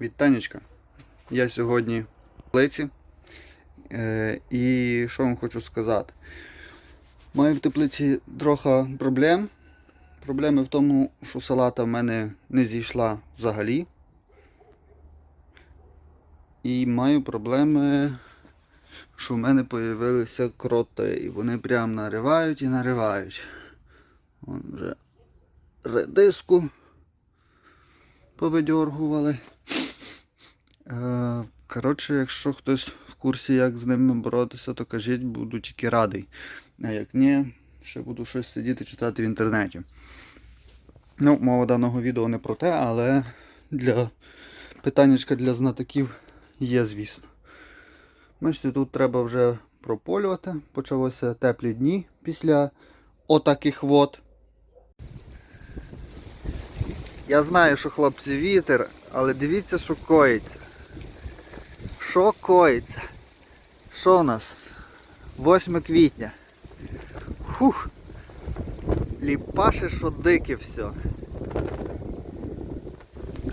Вітанечка. Я сьогодні в теплиці. Е, і що вам хочу сказати? Маю в теплиці трохи проблем. Проблеми в тому, що салата в мене не зійшла взагалі. І маю проблеми, що в мене з'явилися кроти. І вони прям наривають і наривають. Вон вже редиску повидьоргували. Е, Коротше, якщо хтось в курсі, як з ними боротися, то кажіть, буду тільки радий. А як ні, ще буду щось сидіти читати в інтернеті. Ну, мова даного відео не про те, але для питаннячка для знатоків є, звісно. Бачите, тут треба вже прополювати. Почалося теплі дні після отаких вод. Я знаю, що хлопці вітер, але дивіться, що коїться. Що коїться? Що у нас? 8 квітня. Фух. Ліпаше, що дике все.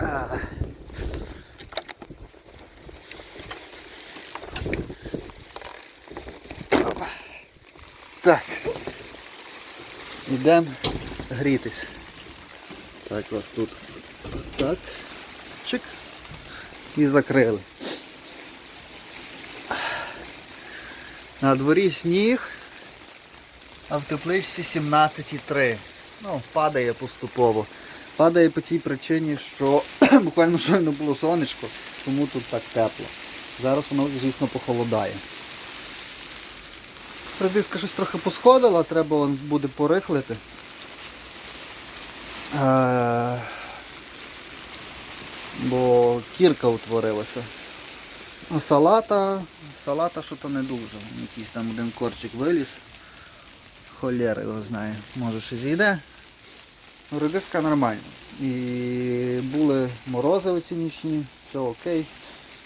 А. Так. Ідемо грітись. Так, ось тут. Так. Чик. І закрили. На дворі сніг, а в тепличці 17,3. Ну, падає поступово. Падає по тій причині, що буквально щойно було сонечко, тому тут так тепло. Зараз воно, звісно, похолодає. Редиска щось трохи посходила, треба буде порихлити. Е, Бо кірка утворилася. А салата, салата що то не дуже. Якийсь там один корчик виліз. Холєра його знає. Може ще зійде. Ну, Редиска нормально. І були морози оці нічні, все окей,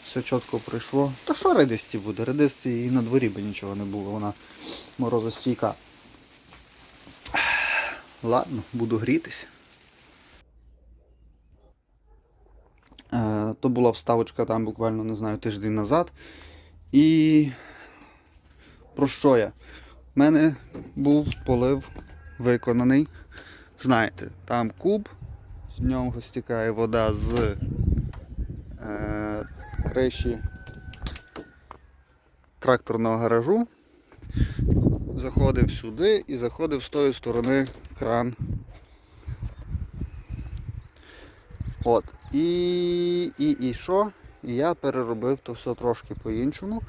все чітко пройшло. Та що редисті буде? Редисті і на дворі би нічого не було, вона морозостійка. Ладно, буду грітись. То була вставочка там буквально, не знаю, тиждень назад. І про що я? У мене був полив виконаний. Знаєте, там куб, з нього стікає вода з е, криші тракторного гаражу. Заходив сюди і заходив з тої сторони кран От. І, і, і що? І я переробив то все трошки по-іншому.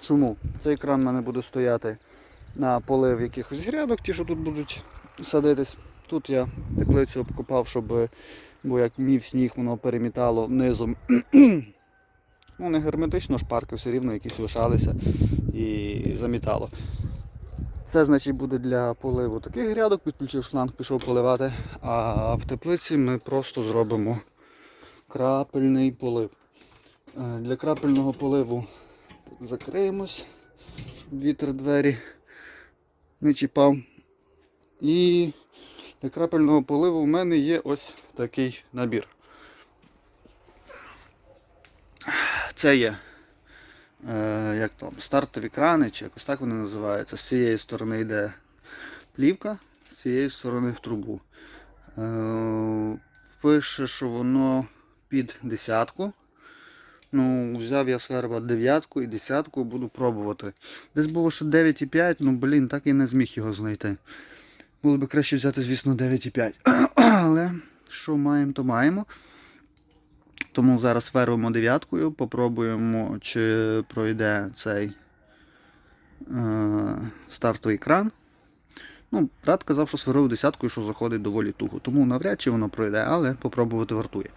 Чому? Цей кран в мене буде стояти на полив якихось грядок, ті, що тут будуть садитись. Тут я теплицю обкопав, щоб, бо як мів сніг, воно перемітало низом. ну, не герметично, шпарки все рівно якісь лишалися і замітало. Це значить буде для поливу таких грядок, підключив шланг, пішов поливати. А в теплиці ми просто зробимо крапельний полив. Е, Для крапельного поливу закриємось, вітер двері не чіпав. І для крапельного поливу в мене є ось такий набір. Це є е, як там, стартові крани, чи якось так вони називаються. З цієї сторони йде плівка, з цієї сторони в трубу. Е, пише, що воно під десятку. Ну, взяв я сверба дев'ятку і десятку буду пробувати. Десь було ще 9,5, ну блін, так і не зміг його знайти. Було б краще взяти, звісно, 9,5. Але що маємо, то маємо. Тому зараз свербимо дев'яткою, попробуємо, чи пройде цей е, стартовий кран. Ну, брат казав, що сварив десяткою, що заходить доволі туго. Тому навряд чи воно пройде, але попробувати вартує.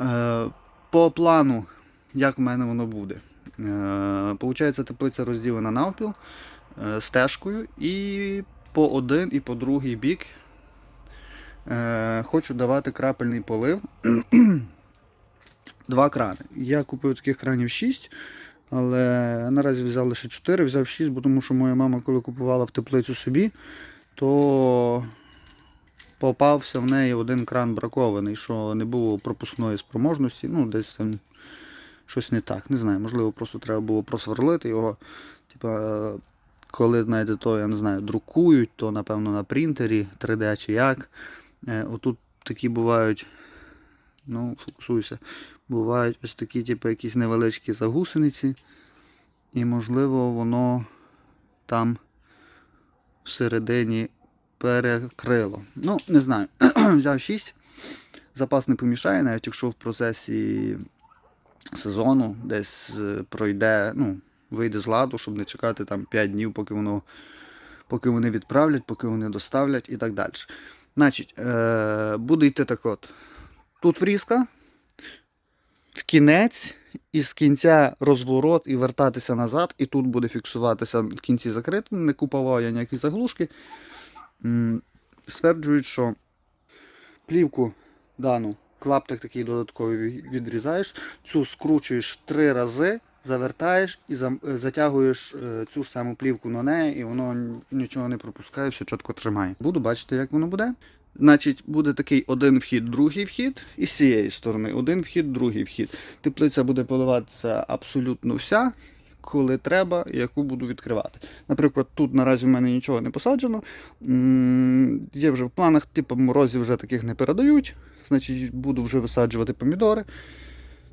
Е, по плану, як в мене воно буде. Е, Получається, теплиця розділена навпіл е, стежкою і по один і по другий бік хочу давати крапельний полив. Два крани. Я купив таких кранів 6, але наразі взяв лише 4, взяв 6, бо тому що моя мама, коли купувала в теплицю собі, то попався в неї один кран бракований, що не було пропускної спроможності, ну десь там щось не так. Не знаю, можливо, просто треба було просверлити його. Типа, коли знаєте, то, я не знаю, друкують, то напевно на принтері 3D чи як. Е, отут такі бувають, ну, фокусуйся, бувають ось такі, типу, якісь невеличкі загусениці. І можливо воно там всередині перекрило. Ну, не знаю. Взяв 6. Запас не помішає, навіть якщо в процесі сезону десь е, пройде, ну, вийде з ладу, щоб не чекати там 5 днів, поки воно. Поки вони відправлять, поки вони доставлять і так далі. Значить, е, буде йти так от. Тут врізка, в кінець, і з кінця розворот і вертатися назад, і тут буде фіксуватися в кінці закрито, не купував я ніякі заглушки. Стверджують, що плівку дану, клаптик такий додатковий відрізаєш, цю скручуєш три рази, завертаєш і е, затягуєш е, цю ж саму плівку на неї, і воно нічого не пропускає, все чітко тримає. Буду бачити, як воно буде. Значить, буде такий один вхід, другий вхід, і з цієї сторони один вхід, другий вхід. Теплиця буде поливатися абсолютно вся, коли треба, яку буду відкривати. Наприклад, тут наразі в мене нічого не посаджено. Є вже в планах, типу морозів вже таких не передають. Значить, буду вже висаджувати помідори.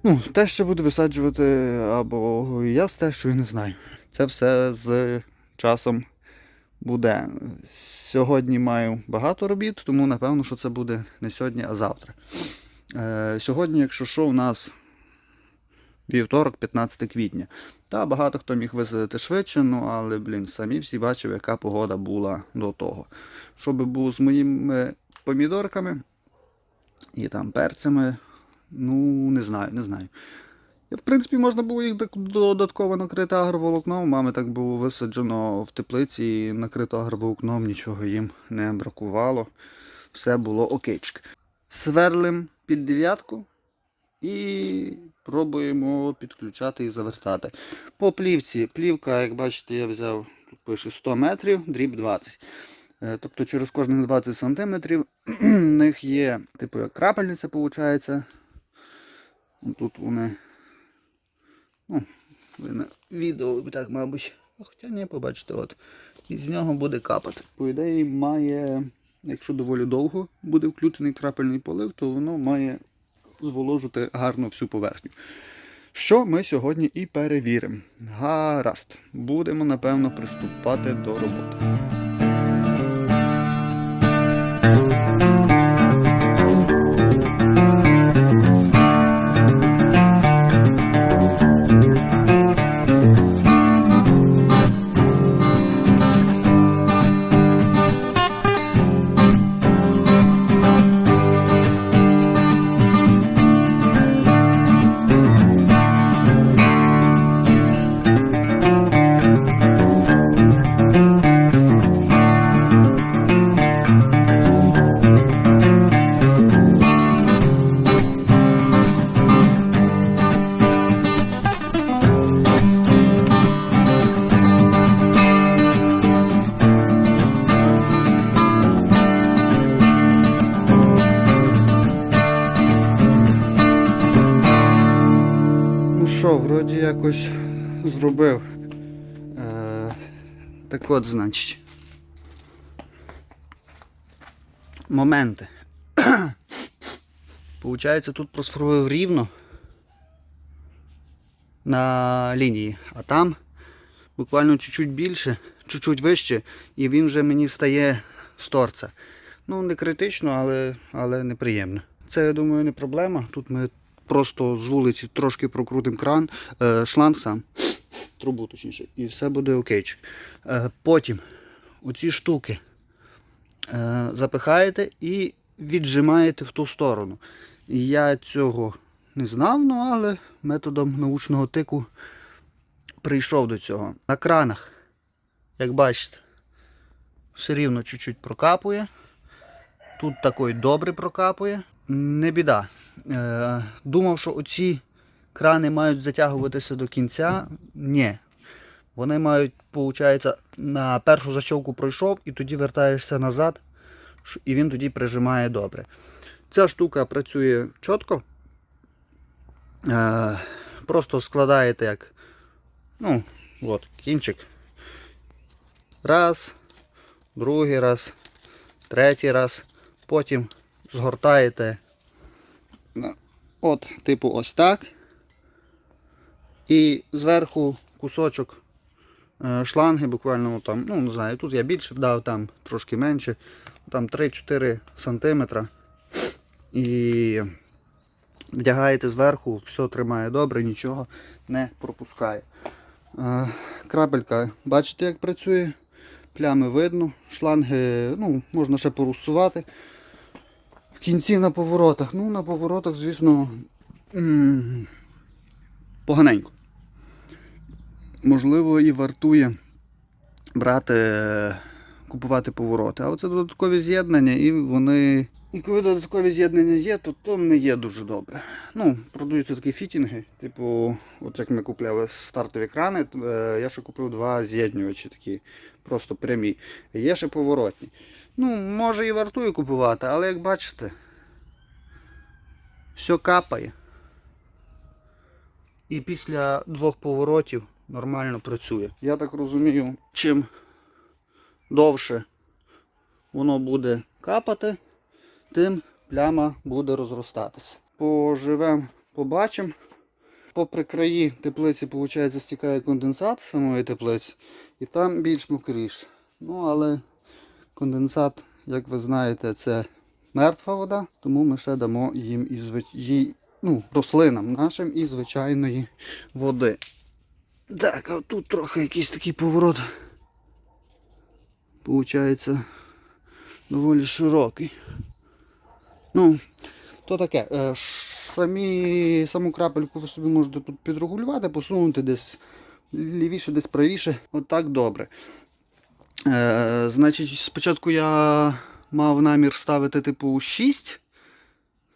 Ну, те, що буду висаджувати, або я з те, що я не знаю. Це все з часом буде. Сьогодні маю багато робіт, тому напевно, що це буде не сьогодні, а завтра. Е, сьогодні, якщо що, у нас вівторок, 15 квітня. Та багато хто міг висадити швидше, ну але, блін, самі всі бачили, яка погода була до того. Що би було з моїми помідорками і там перцями, ну, не знаю, не знаю. В принципі, можна було їх додатково накрити агроволокном. Мами так було висаджено в теплиці, і накрито агроволокном, нічого їм не бракувало. Все було окейчик. Сверлим під дев'ятку і пробуємо підключати і завертати. По плівці. Плівка, як бачите, я взяв, тут пише 100 метрів, дріб 20. Е, Тобто через кожних 20 см в них є типу як крапельниця, виходить. Тут вони. Ну, ви на відео так, мабуть. Хоча ні, побачите, от. І з нього буде капати. По ідеї, має, якщо доволі довго буде включений крапельний полив, то воно має зволожити гарно всю поверхню. Що ми сьогодні і перевіримо. Гаразд. Будемо, напевно, приступати до роботи. От, значить. Моменти. Получається, тут просфорував рівно на лінії, а там буквально чуть-чуть більше, чуть-чуть вище, і він вже мені стає з торця. Ну, не критично, але, але неприємно. Це, я думаю, не проблема. Тут ми просто з вулиці трошки прокрутимо кран, е, шланг сам, трубу точніше, і все буде окейчик. Е, потім оці штуки е, запихаєте і віджимаєте в ту сторону. Я цього не знав, ну, але методом научного тику прийшов до цього. На кранах, як бачите, все рівно чуть-чуть прокапує. Тут такий добре прокапує. Не біда. Е, думав, що оці крани мають затягуватися до кінця. Ні. Вони мають, виходить, на першу защолку пройшов і тоді вертаєшся назад, і він тоді прижимає добре. Ця штука працює чітко. Е, просто складаєте як ну, от, кінчик. Раз, другий раз, третій раз. Потім згортаєте от, типу, ось так. І зверху кусочок е, шланги, буквально там, ну не знаю, тут я більше вдав, там трошки менше, там 3-4 см. І вдягаєте зверху, все тримає добре, нічого не пропускає. Е, Крапелька, бачите, як працює? Плями видно, шланги ну, можна ще порусувати. В кінці на поворотах. Ну, на поворотах, звісно, поганенько. Можливо, і вартує брати, купувати повороти. А оце додаткові з'єднання, і вони. І коли додаткові з'єднання є, то то не є дуже добре. Ну, продаються такі фітінги, типу, от як ми купляли стартові крани, е, я ще купив два з'єднювачі такі, просто прямі. Є ще поворотні. Ну, може і вартує купувати, але як бачите, все капає. І після двох поворотів нормально працює. Я так розумію, чим довше воно буде капати, тим пляма буде розростатися. Поживемо, побачимо. Попри краї теплиці, виходить, стікає конденсат самої теплиці, і там більш мокріше. Ну, але конденсат, як ви знаєте, це мертва вода, тому ми ще дамо їм і звич... ну, рослинам нашим і звичайної води. Так, а тут трохи якийсь такий поворот. Получається доволі широкий. Ну, то таке. е, Самі, саму крапельку ви собі можете тут підрегулювати, посунути десь лівіше, десь правіше. Отак добре. Е, значить, спочатку я мав намір ставити типу 6.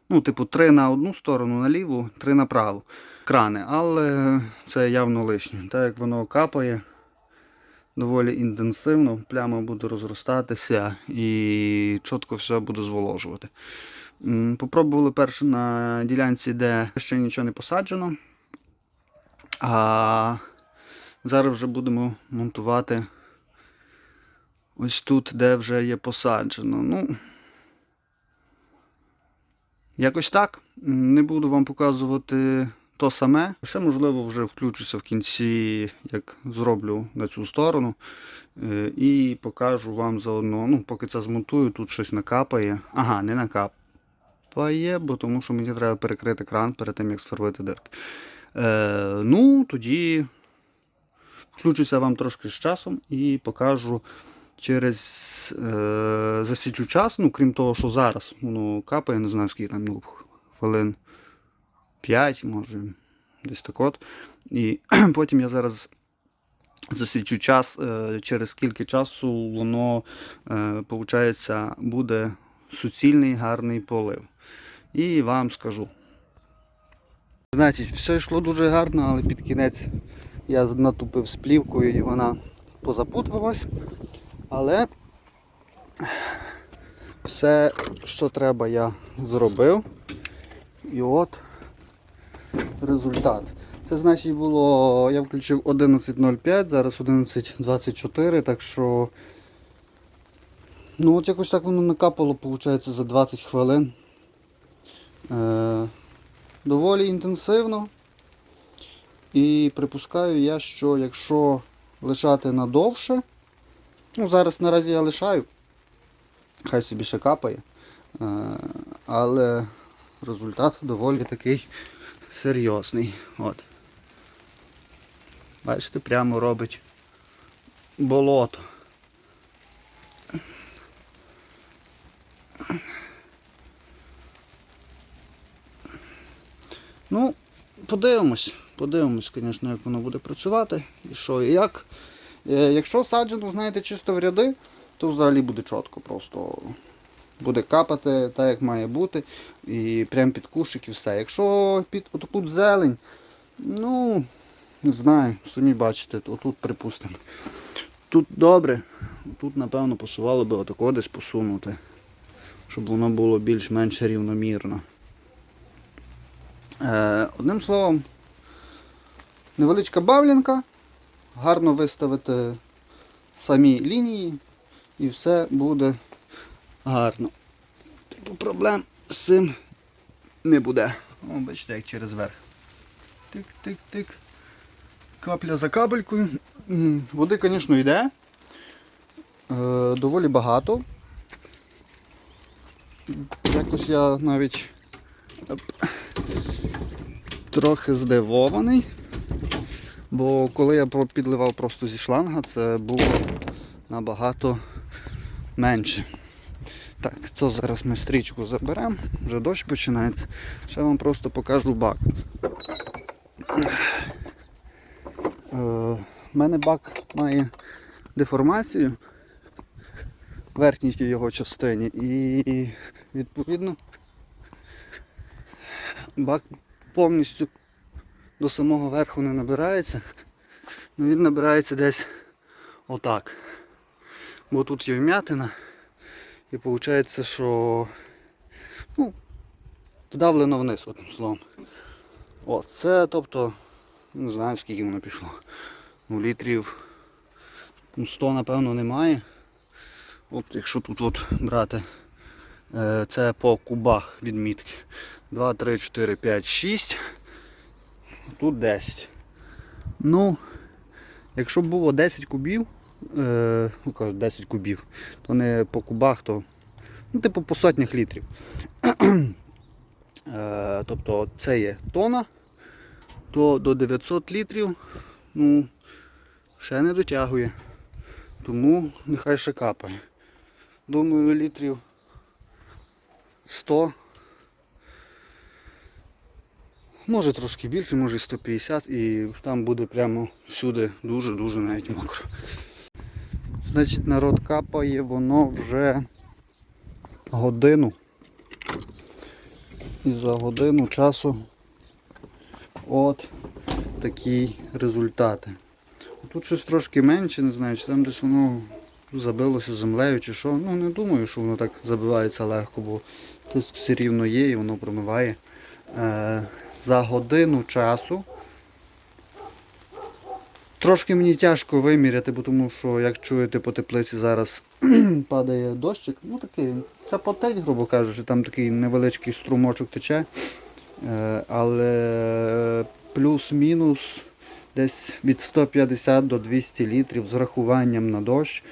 Ну, типу, 3 на одну сторону на ліву, 3 на праву крани, але це явно лишнє. Так як воно капає доволі інтенсивно, пляма буде розростатися і чітко все буде зволожувати. Попробували перше на ділянці, де ще нічого не посаджено. А зараз вже будемо монтувати ось тут, де вже є посаджено. Ну, якось так. Не буду вам показувати то саме. Ще, можливо, вже включуся в кінці, як зроблю на цю сторону. Е, І покажу вам заодно. Ну, поки це змонтую, тут щось накапає. Ага, не накапає, бо тому що мені треба перекрити кран перед тим, як сфарбувати дирки. Е, ну, тоді включуся вам трошки з часом і покажу через е, засічу час, ну, крім того, що зараз воно капає, не знаю скільки там, ну, хвилин 5, може, десь так от. І потім я зараз засічу час, е, через скільки часу воно, е, виходить, буде суцільний гарний полив. І вам скажу. Значить, все йшло дуже гарно, але під кінець я натупив з плівкою і вона позапутувалась. Але все, що треба, я зробив. І от результат. Це значить було, я включив 11.05, зараз 11.24, так що ну от якось так воно накапало, виходить, за 20 хвилин. Е, доволі інтенсивно. І припускаю я, що якщо лишати надовше, ну зараз наразі я лишаю, хай собі ще капає, е, але результат доволі такий серйозний. От. Бачите, прямо робить болото. Ну, подивимось. Подивимось, звісно, як воно буде працювати і що і як. Е, Якщо саджено, знаєте, чисто в ряди, то взагалі буде чітко. Просто буде капати так, як має бути. І прямо під кущик і все. Якщо під отаку зелень, ну, не знаю, самі бачите, то тут припустимо. Тут добре, тут, напевно, посувало би отако десь посунути. щоб воно було більш-менш рівномірно. Е, одним словом, невеличка бавлінка, гарно виставити самі лінії і все буде гарно. Типу проблем з цим не буде. О, бачите, як через верх. Тик-тик-тик. Капля за капелькою. Води, звісно, йде. Е, доволі багато. Якось я навіть трохи здивований. Бо коли я підливав просто зі шланга, це було набагато менше. Так, то зараз ми стрічку заберемо, вже дощ починається. Ще вам просто покажу бак. У мене бак має деформацію в верхній його частині і відповідно бак повністю до самого верху не набирається. Ну він набирається десь отак. Бо тут є вм'ятина. І виходить, що ну, вдавлено вниз, одним словом. О, це тобто, не знаю скільки воно пішло. Ну, літрів ну, 100 напевно немає. От якщо тут от брати, е, це по кубах відмітки. 2, 3, 4, 5, 6. Тут 10. Ну, якщо б було 10 кубів, е, ну кажу, 10 кубів, то не по кубах, то ну, типу по сотнях літрів. е, тобто це є тона, то до 900 літрів ну, ще не дотягує. Тому нехай ще капає. Думаю, літрів 100. Може трошки більше, може і 150 і там буде прямо всюди дуже-дуже навіть мокро. Значить, народ капає воно вже годину. І за годину часу от такі результати. Тут щось трошки менше, не знаю, чи там десь воно забилося землею чи що. Ну не думаю, що воно так забивається легко, бо тиск все рівно є і воно промиває. За годину часу Трошки мені тяжко виміряти, бо тому що, як чуєте, по теплиці зараз падає дощик. Ну такий, це потеть, грубо кажучи, там такий невеличкий струмочок тече. Е, Але плюс-мінус десь від 150 до 200 літрів з рахуванням на дощ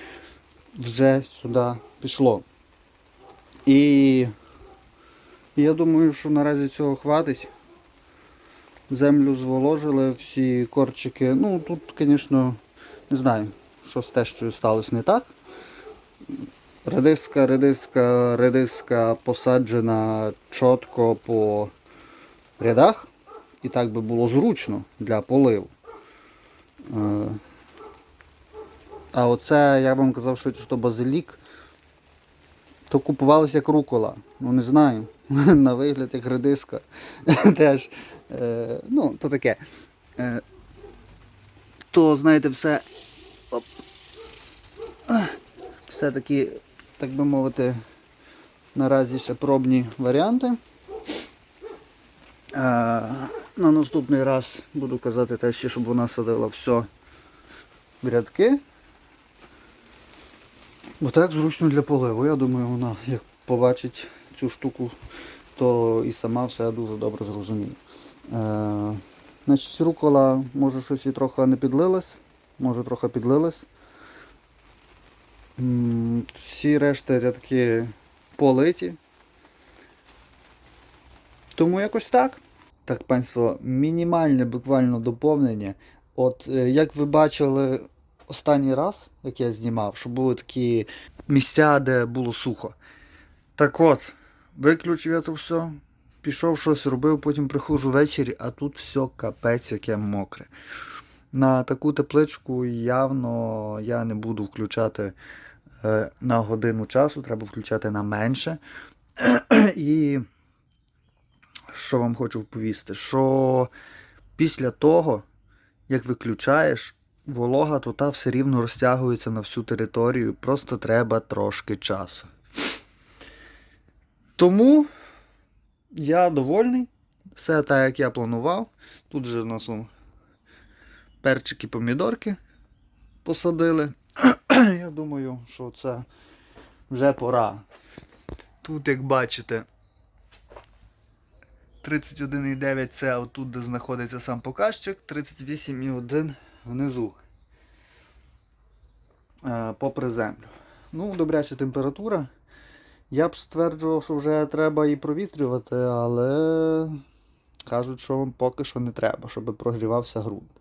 вже сюди пішло. І я думаю, що наразі цього хватить. Землю зволожили, всі корчики. Ну тут, звісно, не знаю, що з тещою сталося не так. Редиска, редиска, редиска посаджена чітко по рядах. І так би було зручно для поливу. Е, А оце, я вам казав, що це базилік, то купувалося як рукола. Ну не знаю. На вигляд як редиска. Теж. Е, ну, то таке. Е, то, знаєте, все. Оп, все таки, так би мовити, наразі ще пробні варіанти. Е, на наступний раз буду казати те, ще, щоб вона садила все в рядки. Бо так зручно для поливу. Я думаю, вона як побачить цю штуку, то і сама все дуже добре зрозуміє. Е, значить, рукола, може щось і трохи не підлилась, може трохи підлилась. Всі решти рядки политі. Тому якось так. Так, панство, мінімальне буквально доповнення. От е, як ви бачили останній раз, як я знімав, що були такі місця, де було сухо. Так от, виключив я то все, пішов щось робив, потім приходжу ввечері, а тут все капець, яке мокре. На таку тепличку явно я не буду включати е, на годину часу, треба включати на менше. І що вам хочу повісти, що після того, як виключаєш, волога то та все рівно розтягується на всю територію, просто треба трошки часу. Тому я довольний. Все так, як я планував. Тут же в нас перчики, помідорки посадили. Я думаю, що це вже пора. Тут, як бачите, 31,9 це отут, де знаходиться сам показчик, 38,1 внизу. Е, попри землю. Ну, добряча температура. Я б стверджував, що вже треба і провітрювати, але кажуть, що поки що не треба, щоб прогрівався ґрунт.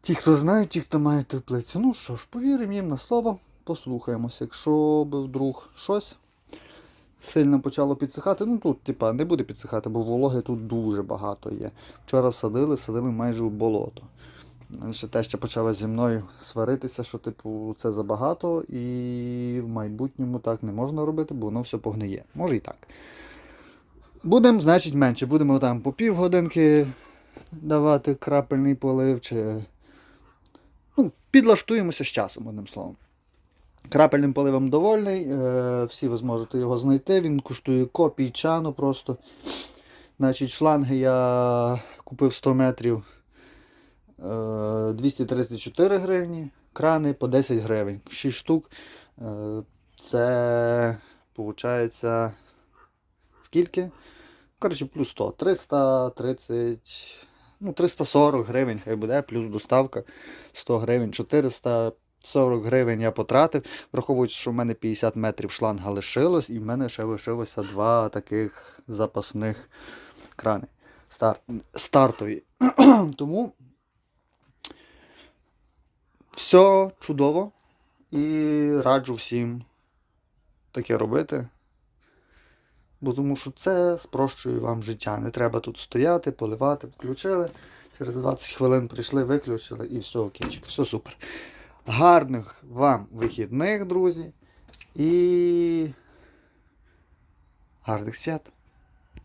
Ті, хто знають, ті, хто мають теплицю. Ну що ж, повіримо їм на слово, послухаємося. Якщо б вдруг щось сильно почало підсихати, ну тут, типа, не буде підсихати, бо вологи тут дуже багато є. Вчора садили, садили майже у болото. Ще те, що почала зі мною сваритися, що типу це забагато, і в майбутньому так не можна робити, бо воно все погниє. Може і так. Будемо, значить, менше. Будемо там по півгодинки давати крапельний полив, чи. Ну, підлаштуємося з часом, одним словом. Крапельним поливом довольний, е, всі ви зможете його знайти. Він коштує копій чану просто. Значить, шланги я купив 100 метрів 234 гривні, крани по 10 гривень. 6 штук. Е, Це виходить скільки? Коротше, плюс 100. 330, ну, 340 гривень, хай буде, плюс доставка 100 гривень, 440 гривень я потратив, враховуючи, що в мене 50 метрів шланга лишилось, і в мене ще лишилося два таких запасних крани. Старт, стартові. Тому все чудово. І раджу всім таке робити. Бо тому що це спрощує вам життя. Не треба тут стояти, поливати, включили. Через 20 хвилин прийшли, виключили і все окейчик, все супер. Гарних вам вихідних, друзі. І гарних свят!